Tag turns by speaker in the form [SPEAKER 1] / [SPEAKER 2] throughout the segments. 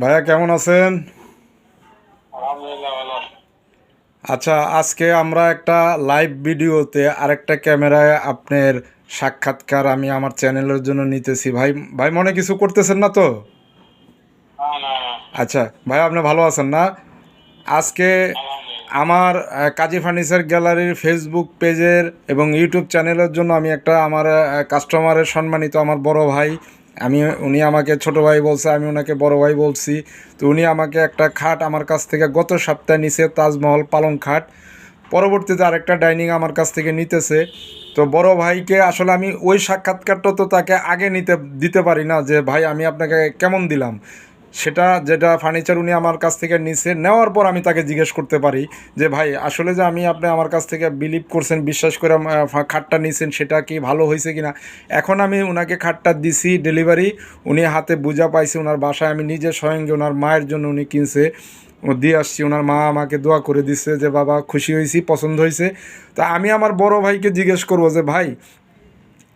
[SPEAKER 1] ভাইয়া কেমন আছেন? আচ্ছা আজকে আমরা একটা লাইভ ভিডিওতে আরেকটা ক্যামেরায় আপনার সাক্ষাৎকার আমি আমার চ্যানেলের জন্য নিতেছি। ভাই ভাই মনে কিছু করতেছেন না তো? আচ্ছা ভাই আপনি ভালো আছেন না? আজকে আমার কাজী ফার্নিচার গ্যালারির ফেসবুক পেজের এবং ইউটিউব চ্যানেলের জন্য আমি একটা আমার কাস্টমারের সম্মানিত আমার বড় ভাই আমি, উনি আমাকে ছোট ভাই বলছে, আমি ওনাকে বড় ভাই বলছি। তো উনি আমাকে একটা খাট আমার কাছ থেকে গত সপ্তাহে নিছে, তাজমহল পালং খাট। পরবর্তীতে আরেকটা ডাইনিং আমার কাছ থেকে নিতেছে। তো বড় ভাইকে আসলে আমি ওই সাক্ষাৎকারটা তো তাকে আগে নিতে, দিতে পারি না যে, ভাই, আমি আপনাকে কেমন দিলাম? সেটা যেটা ফার্নিচার উনি আমার কাছ থেকে নিছে, নেওয়ার পর আমি তাকে জিজ্ঞেস করতে পারি যে, ভাই, আসলে যে আমি আপনি আমার কাছ থেকে বিলিভ করছেন, বিশ্বাস করে খাটটা নিছেন, সেটা কি ভালো হয়েছে কিনা? এখন আমি ওনাকে খাটটা দিছি ডেলিভারি উনি হাতে বুঝা পাইছে ওনার বাসায় আমি নিজে স্বয়ং ওনার মায়ের জন্য উনি কিনছে। দিয়ে আসছি ওনার মা আমাকে দোয়া করে দিচ্ছে যে, বাবা, খুশি হয়েছি, পছন্দ হয়েছে। তা আমি আমার বড় ভাইকে জিজ্ঞেস করব যে, ভাই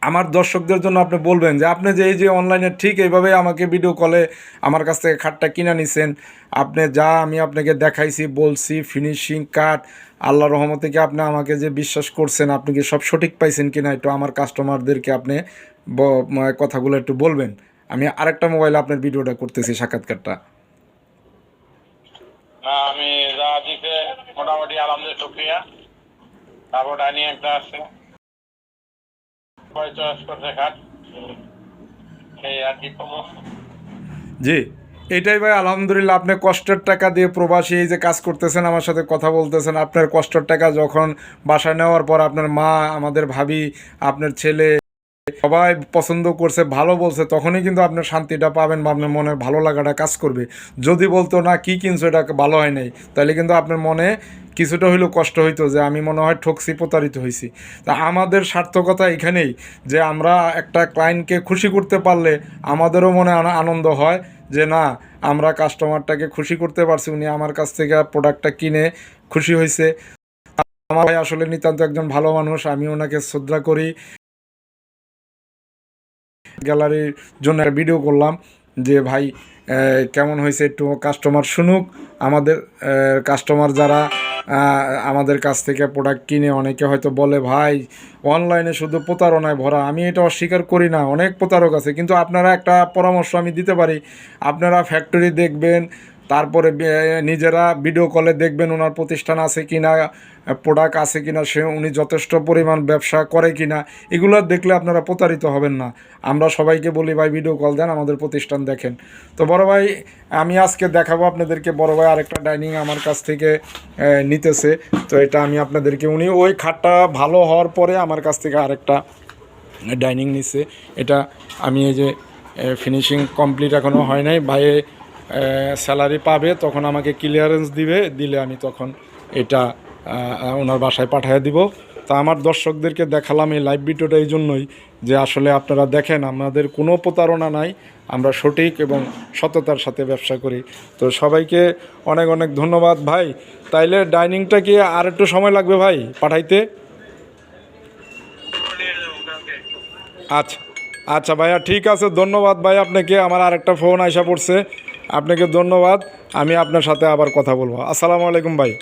[SPEAKER 1] আমার দর্শকদের জন্য আপনি বলবেন যে, আপনি যে এই যে অনলাইনে ঠিক এইভাবে আমাকে ভিডিও কলে আমার কাছ থেকে খাটটা কিনে নিছেন। আপনি যা আমি আপনাকে দেখাইছি, বলছি ফিনিশিং কাট আল্লাহ রহমতে কি আপনি আমাকে যে বিশ্বাস করছেন, আপনি কি সব সঠিক পাইছেন কিনা একটু আমার কাস্টমারদেরকে আপনি কথাগুলো একটু বলবেন। আমি আরেকটা মোবাইলে আপনার ভিডিওটা করতেছি সাক্ষাৎকারটা
[SPEAKER 2] আমি যা মোটামুটি আলহামদুলিল্লাহ, শুক্রিয়া। তারপর ডাইনিং একটা আছে।
[SPEAKER 1] জি, এটাই ভাই, আলহামদুলিল্লাহ, আপনি কষ্টের টাকা দিয়ে প্রবাসী এই যে কাজ করতেছেন, আমার সাথে কথা বলতেছেন, আপনার কষ্টের টাকা যখন বাসায় নেওয়ার পর আপনার মা, আমাদের ভাবি, আপনার ছেলে সবাই পছন্দ করছে, ভালো বলছে, তখনই কিন্তু আপনার শান্তিটা পাবেন বা আপনার মনে ভালো লাগাটা কাজ করবে। যদি বলতো, না, কি কিনছো, এটা ভালো হয় নাই? তাহলে কিন্তু আপনার মনে কিছুটা হইলেও কষ্ট হইতো যে আমি মনে হয় ঠকছি, প্রতারিত হয়েছি তা আমাদের সার্থকতা এখানেই যে আমরা একটা ক্লায়েন্টকে খুশি করতে পারলে আমাদেরও মনে আনন্দ হয় যে, না, আমরা কাস্টমারটাকে খুশি করতে পারছি, উনি আমার কাছ থেকে প্রোডাক্টটা কিনে খুশি হয়েছে আমার ভাই আসলে নিতান্ত একজন ভালো মানুষ, আমি ওনাকে শ্রদ্ধা করি। গ্যালারির জন্য একটা ভিডিও করলাম যে, ভাই কেমন হয়েছে একটু কাস্টমার শুনুক। আমাদের কাস্টমার যারা আমাদের কাছ থেকে প্রোডাক্ট কিনে অনেকে হয়তো বলে, ভাই অনলাইনে শুধু প্রতারণায় ভরা। আমি এটা অস্বীকার করি না। অনেক প্রতারক আছে। কিন্তু আপনারা একটা পরামর্শ আমি দিতে পারি। আপনারা ফ্যাক্টরি দেখবেন তারপরে নিজেরা ভিডিও কলে দেখবেন ওনার প্রতিষ্ঠান আছে কিনা প্রোডাক্ট আছে কিনা, সে, উনি যথেষ্ট পরিমাণ ব্যবসা করে কিনা, এগুলো দেখলে আপনারা প্রতারিত হবেন না। আমরা সবাইকে বলি, ভাই ভিডিও কল দেন, আমাদের প্রতিষ্ঠান দেখেন। তো বড় ভাই, আমি আজকে দেখাবো আপনাদেরকে, বড় ভাই আরেকটা ডাইনিং আমার কাছ থেকে নিতেছে। তো এটা আমি আপনাদেরকে, উনি ওই খাটটা ভালো হওয়ার পরে আমার কাছ থেকে আরেকটা ডাইনিং নিচ্ছে এটা আমি এই যে ফিনিশিং কমপ্লিট এখনও হয় নাই। ভাইয়ে স্যালারি পাবে, তখন আমাকে ক্লিয়ারেন্স দিবে, দিলে আমি তখন এটা ওনার বাসায় পাঠিয়ে দিব। তা আমার দর্শকদেরকে দেখালাম এই লাইভ ভিডিওটা এই জন্যই যে আসলে আপনারা দেখেন, আমাদের কোনো প্রতারণা নাই, আমরা সঠিক এবং সততার সাথে ব্যবসা করি। তো সবাইকে অনেক অনেক ধন্যবাদ ভাই। তাইলে ডাইনিংটা কি আর একটু সময় লাগবে ভাই পাঠাইতে? আচ্ছা আচ্ছা ভাইয়া, ঠিক আছে, ধন্যবাদ ভাই আপনাকে। আমার আরেকটা ফোন আইসা পড়ছে। আপনাকে ধন্যবাদ। আমি আপনার সাথে আবার কথা বলব। আসসালামু আলাইকুম ভাই।